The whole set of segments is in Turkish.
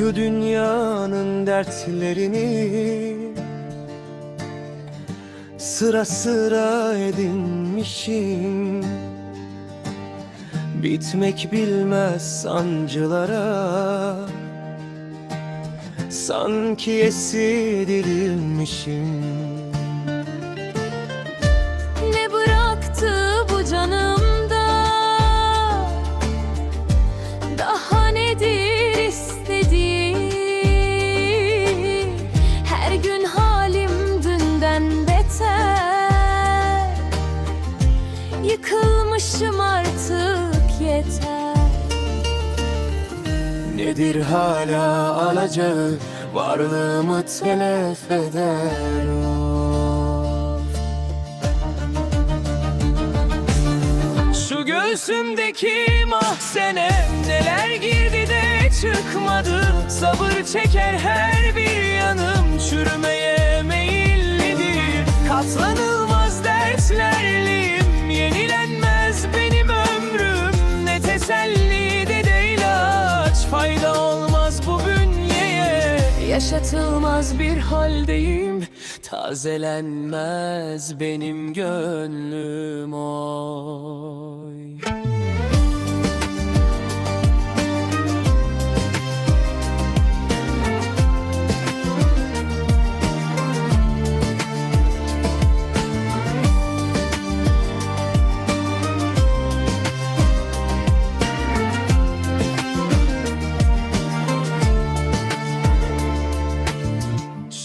Şu dünyanın dertlerini Sıra sıra edinmişim. Bitmek bilmez sancılara Sanki Ne gün halim dünden beter. Yıkılmışım artık yeter. Nedir hala alacağı? Varlığımı telef eder of. Şu göğsümdeki mahzene Neler girdi de çıkmadı Sabır çeker her bir yanım. Çürümeye meyillidir. Katlanılmaz dertlerliyim Yenilenmez benim ömrüm. Ne teselli de de ilaç Fayda olmaz bu bünyeye. Yaşatılmaz bir haldeyim. Tazelenmez benim gönlüm oy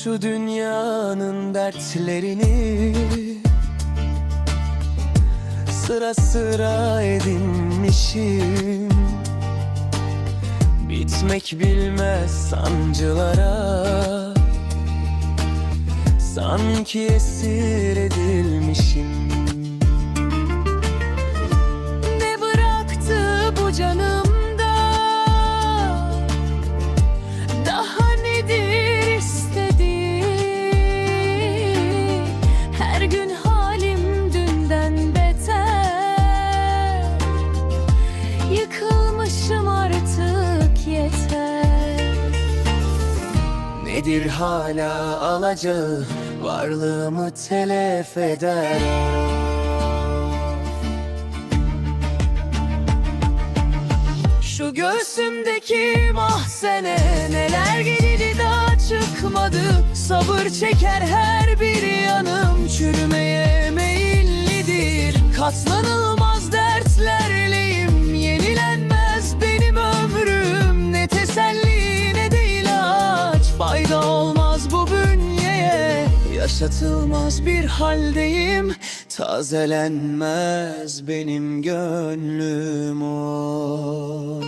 Şu dünyanın dertlerini Sıra sıra edinmişim. Bitmek bilmez sancılara Sanki esir edilmişim Nedir hala alacağı Varlığımı telef eder. Şu göğsümdeki mahzene Neler geliri daha çıkmadı? Sabır çeker her bir yanım Çürümeye meyillidir. Katlanılmaz Yaşatılmaz bir haldeyim. Tazelenmez benim gönlüm oy